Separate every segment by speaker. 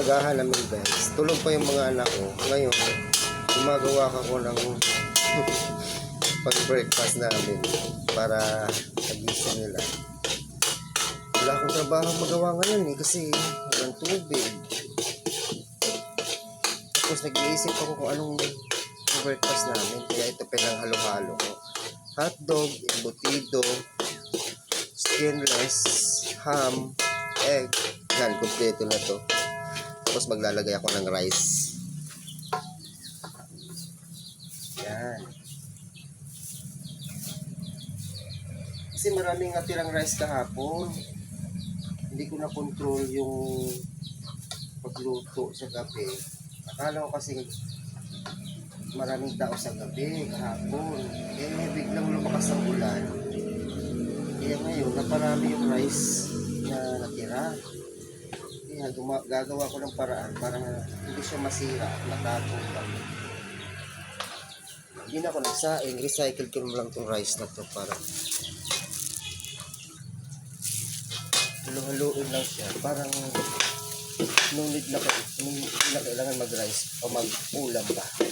Speaker 1: pangagahan namin guys. Tulog pa yung mga anak ko. Ngayon, gumagawa ako ng pag-breakfast namin para nagising nila. Wala akong trabaho magawa ngayon eh kasi walang tubig. Tapos nag-iisip ako kung anong breakfast namin. Kaya ito pinanghalo-halo ko. Hotdog, embutido, skinless, ham, egg. Yan, kompleto na to. Tapos maglalagay ako ng rice. Yan. Kasi maraming natirang rice kahapon. Hindi ko na control yung pagluto sa gabi. Akala ko kasi maraming tao sa gabi kahapon. Eh, biglang lumakas ang ulan. Kaya ngayon, naparami yung rice na natira. Kaya guma- gagawa ko ng paraan para hindi siya masira at matapon lang. Hindi na ako nagsaing. Recycle ko lang itong rice na to para halu-haluin lang siya. Parang nung need na, nung hindi na kailangan mag-rice o mag-ulam ba.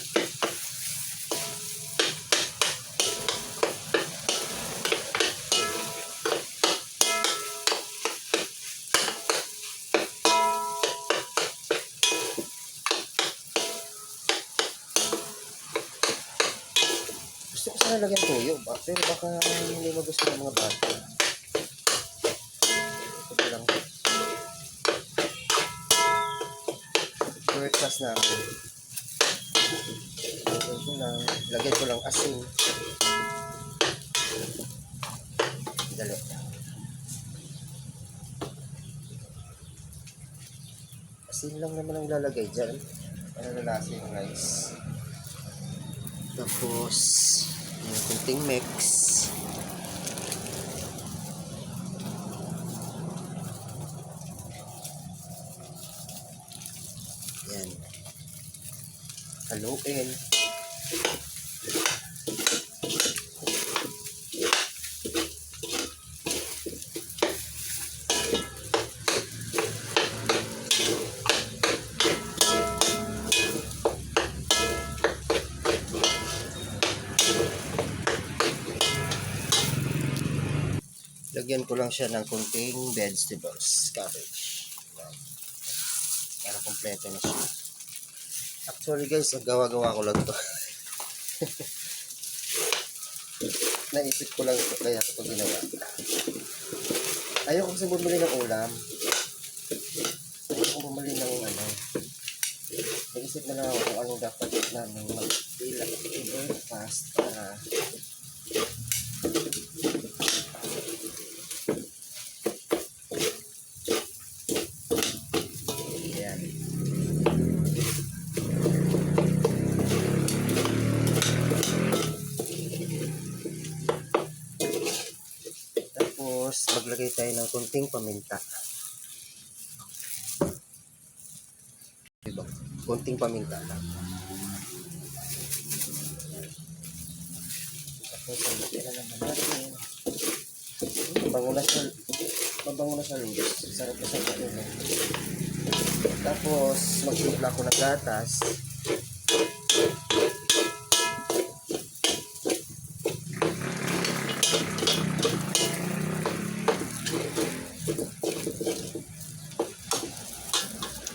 Speaker 1: Ko sana lagyan toyo ba? Pero baka hindi magusto ng mga bata. Ito lang. Breakfast namin. Lagyan ko lang. Lagyan ko lang asin. Dali. Asin lang naman ang lalagay dyan. Para lalasa yung rice. Tapos, kunting mix. Yan. Haluin. Lagyan ko lang siya ng kunting vegetables, cabbage. Para kompleto na siya. Actually guys, ang gawa-gawa ko lang to. Naisip ko lang ito, kaya ito ginawa. Ayaw ko kasi bumili ng ulam. Ayaw ko bumili ng ano. Naisip na lang ako kung anong dapat namin mag-ilang breakfast para Tapos, maglagay tayo ng kunting paminta. Diba? Kunting paminta lang. Tapos, maglagay na naman natin. Mabango na siya. Mabango na siya. Sarap na ano. Tapos, magtimpla ko ng gatas.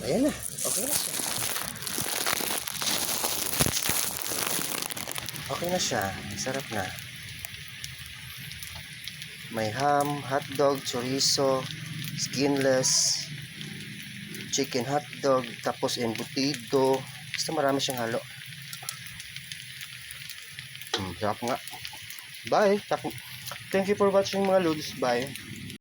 Speaker 1: Ayan na. Okay na siya. Okay na siya. Sarap na. May ham, hotdog, chorizo, skinless, chicken hotdog, tapos embutido. Basta marami siyang halo. Hmm, sarap nga. Bye. Thank you for watching mga lods. Bye.